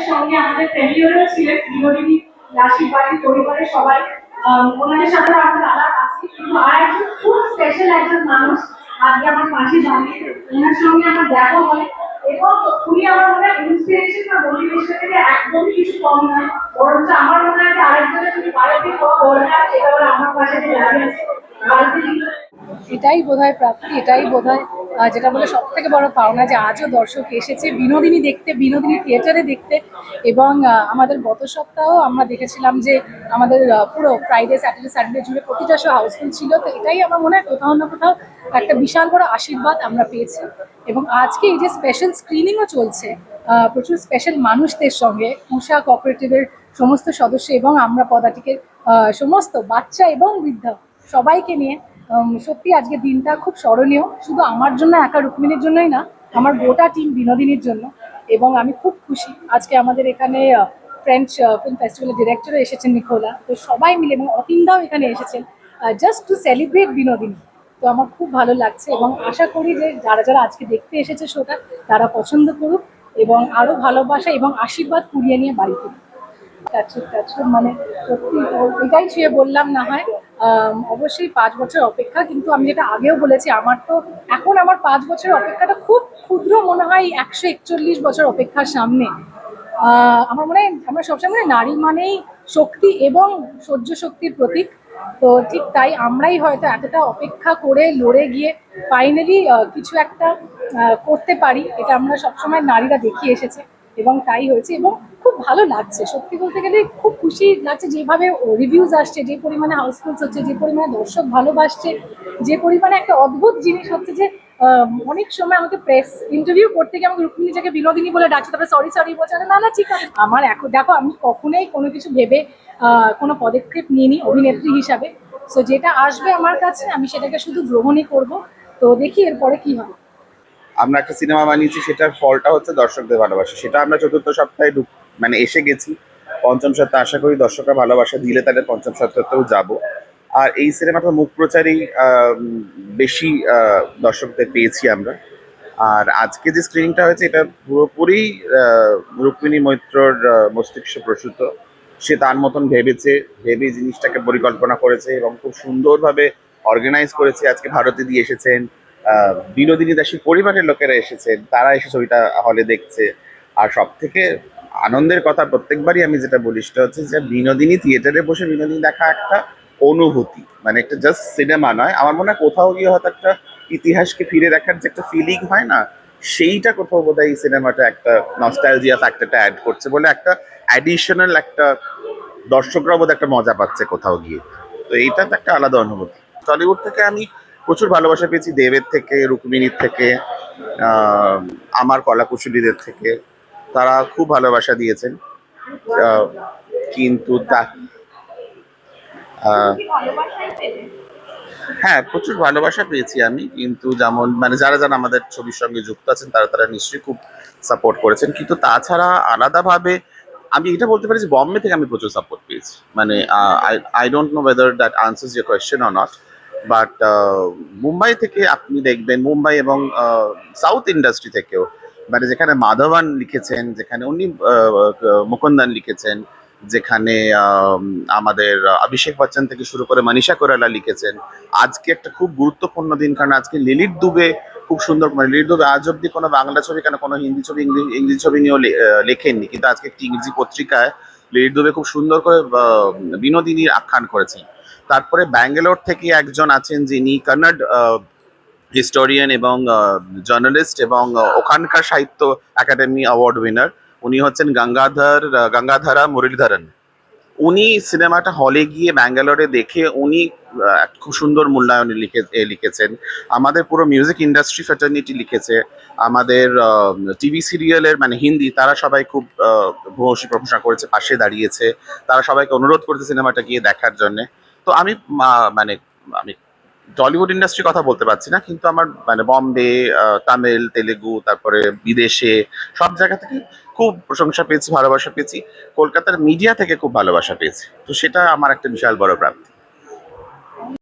ওনাদের সঙ্গে আমাদের ছিলেন বিনোদিনী রাশি বাড়ির পরিবারের সবাই। ওনাদের সাথে আমাদের কিন্তু আর একজন খুব স্পেশাল একজন মানুষ আজকে আমার পাশে দাঁড়িয়ে ওনার সঙ্গে আমার দেখা হয় এবং উনি আমার মনে হয় ইন্সপিরেশন বা মোটিভেশনের একদম কিছু কম নয়। বরঞ্চ আমার মনে হয় আরেকজনের যদি ভারতীয় দরকার সেটা আমার পাশে দাঁড়িয়ে আছে। এটাই বোধহয় প্রাপ্তি এটাই বোধহয় আহ, যেটা বলে সব থেকে বড় পাওনা যে আজও দর্শক এসেছে বিনোদিনী দেখতে বিনোদিনী থিয়েটারে দেখতে। এবং আমাদের গত সপ্তাহ আমরা দেখেছিলাম যে আমাদের পুরো ফ্রাইডে স্যাটারডে সানডে জুড়ে প্রতিটা শো হাউসফুল ছিল। তো এটাই আমার মনে হয় কোথাও না কোথাও একটা বিশাল বড় আশীর্বাদ আমরা পেয়েছি। এবং আজকে এই যে স্পেশাল স্ক্রিনিংও চলছে প্রচুর স্পেশাল মানুষদের সঙ্গে উষা কোঅপারেটিভের সমস্ত সদস্য এবং আমরা আহ, সমস্ত বাচ্চা এবং বৃদ্ধ সবাইকে নিয়ে সত্যি আজকে দিনটা খুব স্মরণীয়। শুধু আমার জন্য, একা রুক্মিণীর জন্যই না, আমার গোটা টিম বিনোদিনীর জন্য। এবং আমি খুব খুশি। আজকে আমাদের এখানে ফ্রেঞ্চ ফিল্ম ফেস্টিভ্যালের ডিরেক্টরও এসেছেন নিকোলা। তো সবাই মিলে এবং অতীনদাও এখানে এসেছেন জাস্ট টু সেলিব্রেট বিনোদিনী। তো আমার খুব ভালো লাগছে এবং আশা করি যে যারা যারা আজকে দেখতে এসেছে শোটা, তারা পছন্দ করুক এবং আরও ভালোবাসা এবং আশীর্বাদ কুড়িয়ে নিয়ে বাড়ি ফিরুক। টাচুর টাচুর মানে সত্যি এটাই ছুঁয়ে বললাম না হয়। অবশ্যই পাঁচ বছর অপেক্ষা, কিন্তু আমি যেটা আগেও বলেছি, আমার তো এখন আমার পাঁচ বছরের অপেক্ষাটা খুব ক্ষুদ্র মনে হয় একশো একচল্লিশ বছর অপেক্ষার সামনে। আমার মনে হয়, আমরা সবসময় নারী মানেই শক্তি এবং সহ্য শক্তির প্রতীক। তো ঠিক তাই আমরাই হয়তো এতটা অপেক্ষা করে লড়ে গিয়ে ফাইনালি কিছু একটা করতে পারি, এটা আমরা সবসময় নারীরা দেখিয়ে এসেছে। এবং তাই হয়েছে এবং খুব ভালো লাগছে। সত্যি বলতে গেলে খুব খুশি লাগছে যেভাবে রিভিউজ আসছে, যে পরিমাণে হাউসফুলস হচ্ছে, যে পরিমাণে দর্শক ভালোবাসছে, যে পরিমাণে একটা অদ্ভুত জিনিস হচ্ছে যে অনেক সময় আমাকে প্রেস ইন্টারভিউ করতে গিয়ে আমাকে রুক্মিণী নিজেকে বিনোদিনী বলে ডাকছে, তারপরে সরি সরি বলছে, না না ঠিক আছে। আমার এখন, দেখো, আমি কখনোই কোনো কিছু ভেবে কোনো পদক্ষেপ নিইনি অভিনেত্রী হিসাবে। সো যেটা আসবে আমার কাছে, আমি সেটাকে শুধু গ্রহণই করব। তো দেখি এরপরে কি হয়। আমরা একটা সিনেমা বানিয়েছি, সেটার ফলটা হচ্ছে দর্শকদের ভালোবাসা। সেটা আমরা চতুর্থ সপ্তাহে মানে এসে গেছি। পঞ্চম সপ্তাহে, আশা করি দর্শকরা ভালোবাসা দিলে তাদের পঞ্চম সপ্তাহতেও যাব। আর এই সিনেমাটা মুখ প্রচারেই বেশি দর্শকদের পেয়েছি আমরা। আর আজকে যে স্ক্রিনিংটা হয়েছে, এটা পুরোপুরি রুক্মিণী মৈত্রর মস্তিষ্ক প্রসূত। সে তার মতন ভেবেছে, ভেবে জিনিসটাকে পরিকল্পনা করেছে এবং খুব সুন্দরভাবে অর্গানাইজ করেছে। আজকে ভারতে দিয়ে এসেছেন। বিনোদিনী দাসীর পরিবারের লোকেরা এসেছেন, তারা এসে ছবিটা হলে দেখছে। আর সব থেকে আনন্দের কথা প্রত্যেকবারই আমি যেটা বলি সেটা হচ্ছে যে বিনোদিনী থিয়েটারে বসে বিনোদিনী দেখা একটা অনুভূতি মানে একটা জাস্ট সিনেমা নয়। আমার মনে হয় কোথাও গিয়ে হয়তো একটা ইতিহাসকে ফিরে দেখার যে একটা ফিলিং হয় না, সেইটা কোথাও বোধহয় এই সিনেমাটা একটা নস্টাইলজিয়া ফ্যাক্টরটা অ্যাড করছে বলে একটা অ্যাডিশনাল একটা দর্শকরা বোধ একটা মজা পাচ্ছে কোথাও গিয়ে। তো এইটা তো একটা আলাদা অনুভূতি। টলিউড থেকে আমি প্রচুর ভালোবাসা পেয়েছি দেবের থেকে, রুক্মিণীর থেকে আমার কলাকুশলীদের থেকে। তারা খুব ভালোবাসা দিয়েছেন। কিন্তু তা হ্যাঁ প্রচুর ভালোবাসা পেয়েছি আমি। কিন্তু যেমন মানে যারা যারা আমাদের ছবির সঙ্গে যুক্ত আছেন, তারা তারা নিশ্চয়ই খুব সাপোর্ট করেছেন। কিন্তু তাছাড়া আলাদাভাবে আমি এটা বলতে পারি যে, বম্বে থেকে আমি প্রচুর সাপোর্ট পেয়েছি। মানে I don't know whether that answers your question or not but Mumbai থেকে আপনি দেখবেন মুম্বাই এবং সাউথ ইন্ডাস্ট্রি থেকেও মানে যেখানে মাধবান লিখেছেন যেখানে উনি আহ, মুকুন্দান লিখেছেন যেখানে আমাদের অভিষেক বচ্চন থেকে শুরু করে মনীষা কোরালা লিখেছেন আজকে একটা খুব গুরুত্বপূর্ণ দিন কারণ আজকে লিলিট দুবে খুব সুন্দর মানে লিলিট দুবে আজ অব্দি কোনো বাংলা ছবি কেন কোনো হিন্দি ছবি ইংলি- ইংরেজি ছবি নিয়েও লেখেননি কিন্তু আজকে একটি ইংরেজি পত্রিকায় লিলিট দুবে খুব সুন্দর করে বিনোদিনীর আখ্যান করেছেন। তারপরে ব্যাঙ্গালোর থেকে একজন আছেন যিনি কন্নড় হিস্টোরিয়ান এবং জার্নালিস্ট এবং ওখানকার সাহিত্য একাডেমি অ্যাওয়ার্ড উইনার উনি হচ্ছেন গঙ্গাধর গঙ্গাধারা মুরলীধরন। উনি সিনেমাটা হলে গিয়ে ব্যাঙ্গালোরে দেখে উনি খুব সুন্দর মূল্যায়নে লিখে লিখেছেন। আমাদের পুরো মিউজিক ইন্ডাস্ট্রি ফ্যাটার্নিটি লিখেছে। আমাদের টিভি সিরিয়ালের মানে হিন্দি, তারা সবাই খুব ভূয়সী প্রশংসা করেছে, পাশে দাঁড়িয়েছে। তারা সবাইকে অনুরোধ করেছে সিনেমাটা গিয়ে দেখার জন্যে। তো আমি মানে আমি টলিউড ইন্ডাস্ট্রির কথা বলতে পারছি না, কিন্তু আমার মানে বম্বে তামিল তেলেগু তারপরে বিদেশে সব জায়গা থেকে খুব প্রশংসা পেয়েছি, ভালোবাসা পেয়েছি। কলকাতার মিডিয়া থেকে খুব ভালোবাসা পেয়েছি। তো সেটা আমার একটা বিশাল বড় প্রাপ্তি।